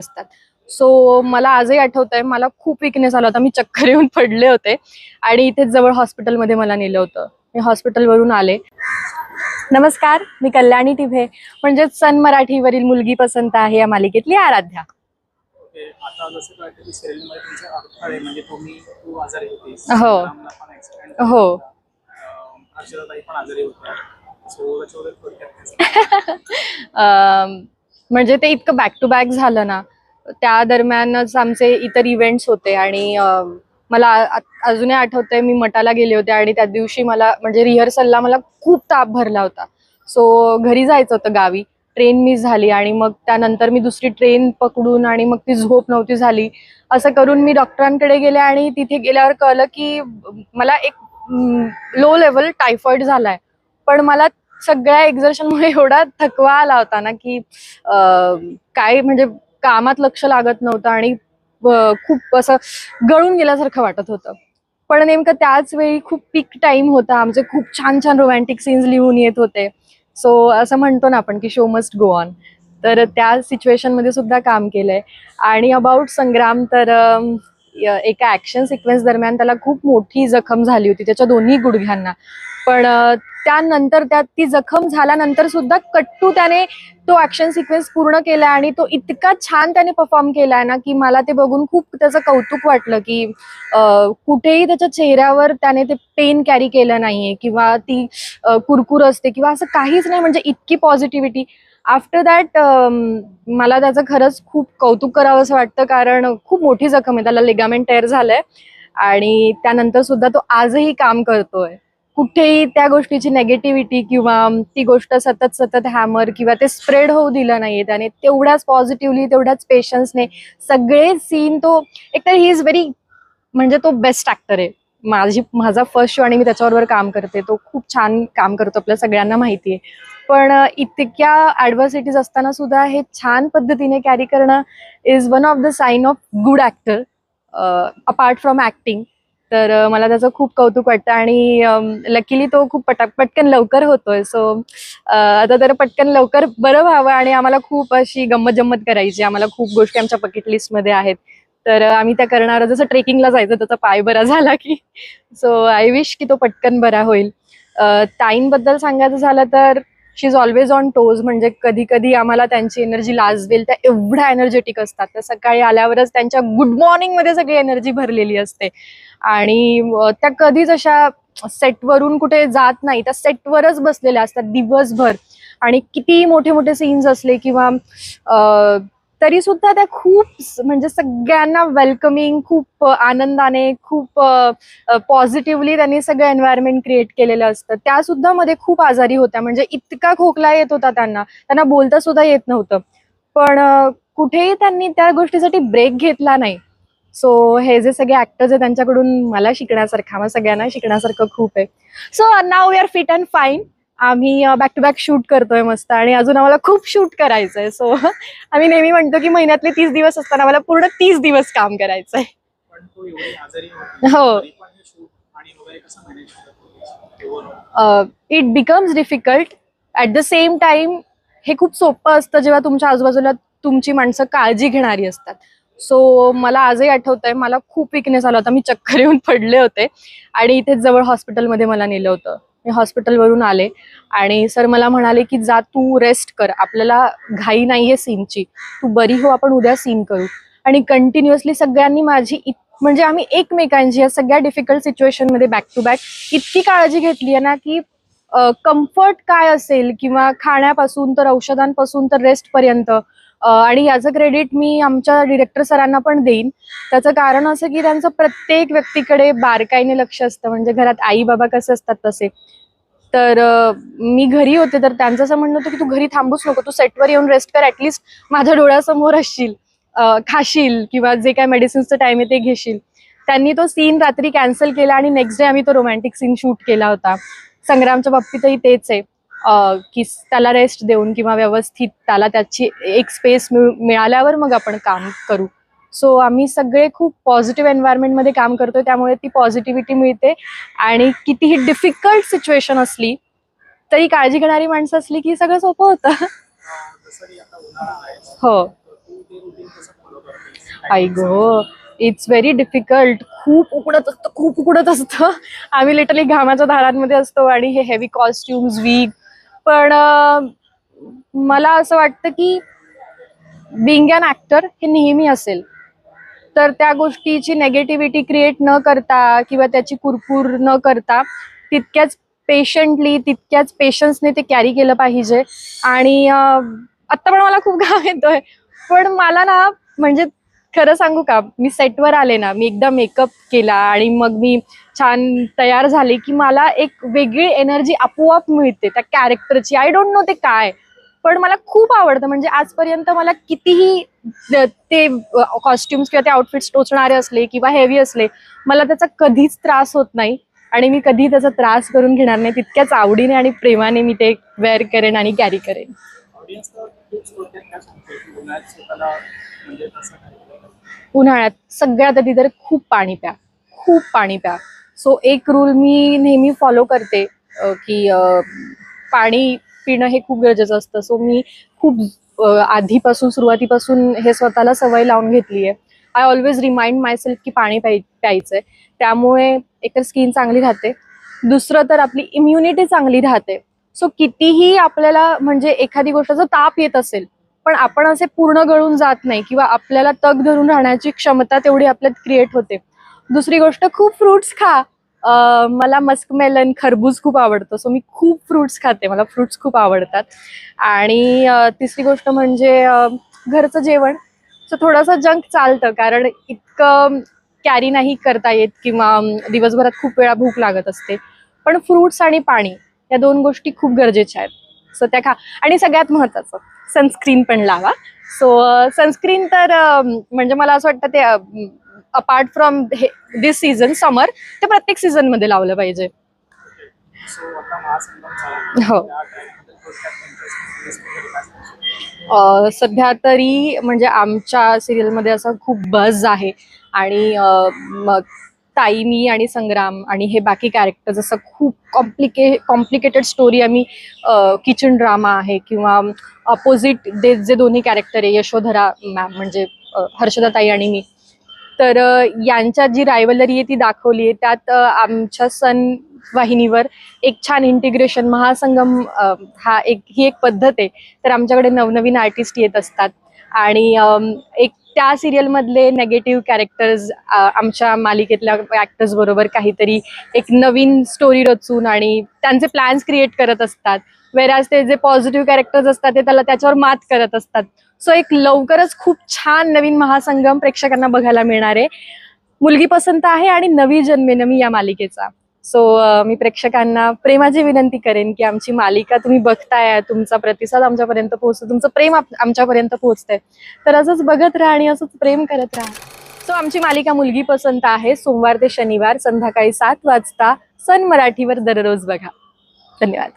असतात. सो मला आजही आठवत आहे मला खूप विकनेस आला होता. मी चक्कर येऊन पडले होते. आणि इथेच जवळ हॉस्पिटलमध्ये मला नेलं होतं. मी हॉस्पिटलवरून आले. नमस्कार मी कल्याणी टिभे. म्हणजेच सन मराठीवरील मुलगी पसंत आहे या मालिकेतली आराध्या. म्हणजे हो. हो. म्हणजे ते इतकं बॅक टू बॅक झालं ना त्या दरम्यानच आमचे इतर इव्हेंट्स होते आणि मला अजूनही आठवतंय मी मटाला गेले होते आणि त्या दिवशी मला म्हणजे रिहर्सलला मला खूप ताप भरला होता. सो घरी जायचं होतं गावी ट्रेन मिस झाली आणि मग त्यानंतर मी दुसरी ट्रेन पकडून आणि मग ती झोप नव्हती झाली. असं करून मी डॉक्टरांकडे गेले आणि तिथे गेल्यावर कळलं की मला एक लो लेवल टायफॉइड झालाय. पण मला सगळ्या एक्झर्शनमुळे एवढा थकवा आला होता ना की काय म्हणजे कामात लक्ष लागत नव्हतं आणि खूप असं गळून गेल्यासारखं वाटत होतं. पण नेमकं त्याच वेळी खूप पीक टाइम होता. आमचे खूप छान छान रोमॅन्टिक सीन्स लिहून येत होते. सो असं म्हणतो ना आपण की शो मस्ट गो ऑन तर त्या सिच्युएशनमध्ये सुद्धा काम केलंय. आणि अबाउट संग्राम तर एका ऍक्शन सिक्वेन्स दरम्यान त्याला खूप मोठी जखम झाली होती त्याच्या दोन्ही गुडघ्यांना. पण त्यानंतर त्यात ती जखम झाल्यानंतर सुद्धा कट्टू त्याने तो ऍक्शन सिक्वेन्स पूर्ण केला आणि तो इतका छान त्याने परफॉर्म केलाय ना की मला ते बघून खूप त्याचं कौतुक वाटलं की कुठेही त्याच्या चेहऱ्यावर त्याने ते पेन कॅरी केलं नाहीये किंवा ती कुरकुर असते किंवा असं काहीच नाही म्हणजे इतकी पॉझिटिव्हिटी आफ्टर दॅट um, मला त्याचं खरंच खूप कौतुक करावं असं वाटतं कारण खूप मोठी जखम आहे. त्याला लिगामेंट टेअर झालंय. आणि त्यानंतर सुद्धा तो आजही काम करतोय. कुठेही त्या गोष्टीची नेगेटिव्हिटी किंवा ती गोष्ट सतत सतत हॅमर किंवा ते स्प्रेड होऊ दिलं नाहीये त्याने तेवढ्याच पॉझिटिव्हली तेवढ्याच पेशन्सने सगळे सीन तो एकतर ही इज व्हेरी म्हणजे तो बेस्ट ऍक्टर आहे. माझी माझा फर्स्ट शो आणि मी त्याच्याबरोबर काम करते. तो खूप छान काम करतो आपल्या सगळ्यांना माहिती आहे पण इतक्या ऍडव्हर्सिटीज असताना सुद्धा हे छान पद्धतीने कॅरी करणं is one of the sign of good actor apart from acting तर मला त्याचं खूप कौतुक वाटतं आणि लकीली तो खूप पटा पटकन लवकर होतोय. सो आता तर पटकन लवकर बरं व्हावं आणि आम्हाला खूप अशी गंमत जम्मत करायची. आम्हाला खूप गोष्टी आमच्या बकेट लिस्टमध्ये आहेत. तर आम्ही त्या करणार जसं ट्रेकिंगला जायचं त्याचा पाय बरा झाला की. सो आय विश की तो पटकन बरा होईल. ताईंबद्दल सांगायचं झालं तर she is always on toes म्हणजे कधी कधी आम्हाला त्यांची एनर्जी लाजवेल त्या एवढ्या एनर्जेटिक असतात. त्या सकाळी आल्यावरच त्यांच्या गुड मॉर्निंगमध्ये सगळी एनर्जी भरलेली असते. आणि त्या कधीच अशा सेटवरून कुठे जात नाही त्या सेटवरच बसलेल्या असतात दिवसभर. आणि किती मोठे मोठे सीन्स असले किंवा तरी सुद्धा त्या खूप म्हणजे सगळ्यांना वेलकमिंग खूप आनंदाने खूप पॉझिटिव्हली त्यांनी सगळं एन्व्हायरमेंट क्रिएट केलेलं असतं. त्या सुद्धा मध्ये खूप आजारी होत्या. म्हणजे इतका खोकला येत होता त्यांना. त्यांना बोलता सुद्धा येत नव्हतं. पण कुठेही त्यांनी त्या गोष्टीसाठी ब्रेक घेतला नाही. सो हे जे सगळे ऍक्टर्स आहेत त्यांच्याकडून मला शिकण्यासारखं मला सगळ्यांना शिकण्यासारखं खूप आहे. So now we are fit and fine आम्ही बॅक टू बॅक शूट करतोय मस्त आणि अजून आम्हाला खूप शूट करायचंय. सो आम्ही नेहमी म्हणतो की महिन्यातले तीस दिवस असताना मला पूर्ण तीस दिवस काम करायचंय. हो. It becomes difficult at the same time हे खूप सोपं असतं जेव्हा तुमच्या आजूबाजूला तुमची माणसं काळजी घेणारी असतात. सो मला आजही आठवत आहे मला खूप विकनेस आला होता. मी चक्कर येऊन पडले होते आणि इथेच जवळ हॉस्पिटलमध्ये मला नेलं होतं. मी हॉस्पिटलवरून आले. आणि सर मला म्हणाले की जा तू रेस्ट कर. आपल्याला घाई नाहीये सीनची तू बरी हो आपण उद्या सीन करू. आणि कंटिन्युअसली सगळ्यांनी माझी इत- म्हणजे आम्ही एकमेकांची या सगळ्या डिफिकल्ट सिच्युएशनमध्ये बॅक टू बॅक इतकी काळजी घेतली आहे ना की कम्फर्ट काय असेल किंवा खाण्यापासून तर औषधांपासून तर रेस्टपर्यंत आणि याचं क्रेडिट मी आमच्या डिरेक्टर सरांना पण देईन. त्याचं कारण असं की त्यांचं प्रत्येक व्यक्तीकडे बारकाईने लक्ष असतं. म्हणजे घरात आई बाबा कसे असतात तसे. तर मी घरी होते तर त्यांचं असं म्हणणं होतं की तू घरी थांबूच नको. तू सेटवर येऊन रेस्ट कर. ऍटलिस्ट माझ्या डोळ्यासमोर असशील. खाशील किंवा जे काय मेडिसिन्सचं टाइम आहे ते घेशील. त्यांनी तो सीन रात्री कॅन्सल केला आणि नेक्स्ट डे आम्ही तो रोमॅन्टिक सीन शूट केला होता. संग्रामच्या बाबतीतही तेच आहे. की त्याला रेस्ट देऊन किंवा व्यवस्थित त्याला त्याची एक स्पेस मिळाल्यावर मग आपण काम करू. सो आम्ही सगळे खूप पॉझिटिव्ह एन्व्हायरमेंटमध्ये काम करतोय त्यामुळे ती पॉझिटिव्हिटी मिळते. आणि कितीही डिफिकल्ट सिच्युएशन असली तरी काळजी घेणारी माणसं असली की सगळं सोपं होतं. हो. तर I go it's very difficult खूप उकडत असतं खूप उकडत असतं. आम्ही लिटरली घामाच्या धारांमध्ये असतो आणि हे हेवी कॉस्ट्युम्स वीक पण मला असं वाटतं की बिंग अन ऍक्टर हे नेहमी असेल. तर त्या गोष्टीची नेगेटिव्हिटी क्रिएट न करता किंवा त्याची कुरकुर न करता तितक्याच पेशंटली तितक्याच पेशन्सने ते कॅरी केलं पाहिजे. आणि आत्ता पण मला खूप घाम येतोय. पण मला ना म्हणजे खरं सांगू का मी सेटवर आले ना मी एकदा मेकअप केला आणि मग मी छान तयार झाले की मला एक वेगळी एनर्जी आपोआप मिळते त्या कॅरेक्टरची आय डोंट नो ते काय पण मला खूप आवडतं. म्हणजे आजपर्यंत मला कितीही ते कॉस्ट्युम्स किंवा ते आउटफिट्स टोचणारे असले किंवा हेवी असले मला त्याचा कधीच त्रास होत नाही. आणि मी कधी त्याचा त्रास करून घेणार नाही तितक्याच आवडीने आणि प्रेमाने मी ते वेअर करेन आणि कॅरी करेन. उन्हाळ्यात सगळ्यात आधी तर खूप पाणी प्या खूप पाणी प्या. सो एक रूल मी नेहमी फॉलो करते की पाणी पिणं हे खूप गरजेचं असतं. सो मी खूप आधीपासून सुरुवातीपासून हे स्वतःला सवय लावून घेतली आहे. आय ऑलवेज रिमाइंड मायसेल्फ की पाणी प्याय प्यायचंय. त्यामुळे एकतर स्किन चांगली राहते. दुसरं तर आपली इम्युनिटी चांगली राहते. सो कितीही आपल्याला म्हणजे एखादी गोष्टाचा ताप येत असेल पण आपण असे पूर्ण गळून जात नाही किंवा आपल्याला तग धरून राहण्याची क्षमता तेवढी आपल्यात क्रिएट होते. दुसरी गोष्ट खूप फ्रुट्स खा. मला मस्कमेलन खरबूज खूप आवडतं. सो मी खूप फ्रुट्स खाते. मला फ्रुट्स खूप आवडतात. आणि तिसरी गोष्ट म्हणजे घरचं जेवण. सो थोडंसं जंक चालतं. कारण इतकं कॅरी नाही करता येत किंवा दिवसभरात खूप वेळा भूक लागत असते. पण फ्रुट्स आणि पाणी या दोन गोष्टी खूप गरजेच्या आहेत. सो त्या खा. आणि सगळ्यात महत्त्वाचं सनस्क्रीन पण लावा. सो सनस्क्रीन तर म्हणजे मला असं वाटतं ते अपार्ट फ्रॉम हे दिस सीझन समर ते प्रत्येक सीझनमध्ये लावलं पाहिजे. हो. सध्या तरी म्हणजे आमच्या सिरियलमध्ये असं खूप बज आहे. आणि मग ताई मी आणि संग्राम आणि हे बाकी कॅरेक्टर जसं खूप कॉम्प्लिके कॉम्प्लिकेटेड स्टोरी आम्ही किचन ड्रामा आहे किंवा अपोजिट दे जे दोन्ही कॅरेक्टर आहे यशोधरा मॅम म्हणजे हर्षदा ताई आणि मी. तर यांच्यात जी रायवलरी आहे ती दाखवली आहे. त्यात आमच्या सन वाहिनीवर एक छान इंटिग्रेशन महासंगम हा एक ही एक पद्धत आहे. तर आमच्याकडे नवनवीन आर्टिस्ट येत असतात. आणि एक त्या सिरियलमधले नेगेटिव्ह कॅरेक्टर्स आमच्या मालिकेतल्या ॲक्टर्स बरोबर काहीतरी एक नवीन स्टोरी रचून आणि त्यांचे प्लॅन्स क्रिएट करत असतात. वेराज ते जे पॉझिटिव्ह कॅरेक्टर्स असतात ते त्याला त्याच्यावर मात करत असतात. सो एक लवकरच खूप छान नवीन महासंगम प्रेक्षकांना बघायला मिळणार आहे. मुलगी पसंत आहे आणि नवी जन्मेनमी या मालिकेचा. सो uh, मी प्रेक्षकांना प्रेमाची विनंती करेन की आमची मालिका तुम्ही बघताय तुमचा प्रतिसाद आमच्यापर्यंत पोहोचतो तुमचं प्रेम आमच्यापर्यंत पोहोचतंय. तर असंच बघत राहा आणि असंच प्रेम करत राहा. सो आमची मालिका मुलगी पसंत आहे सोमवार ते शनिवार संध्याकाळी सात वाजता सन मराठीवर दररोज बघा. धन्यवाद.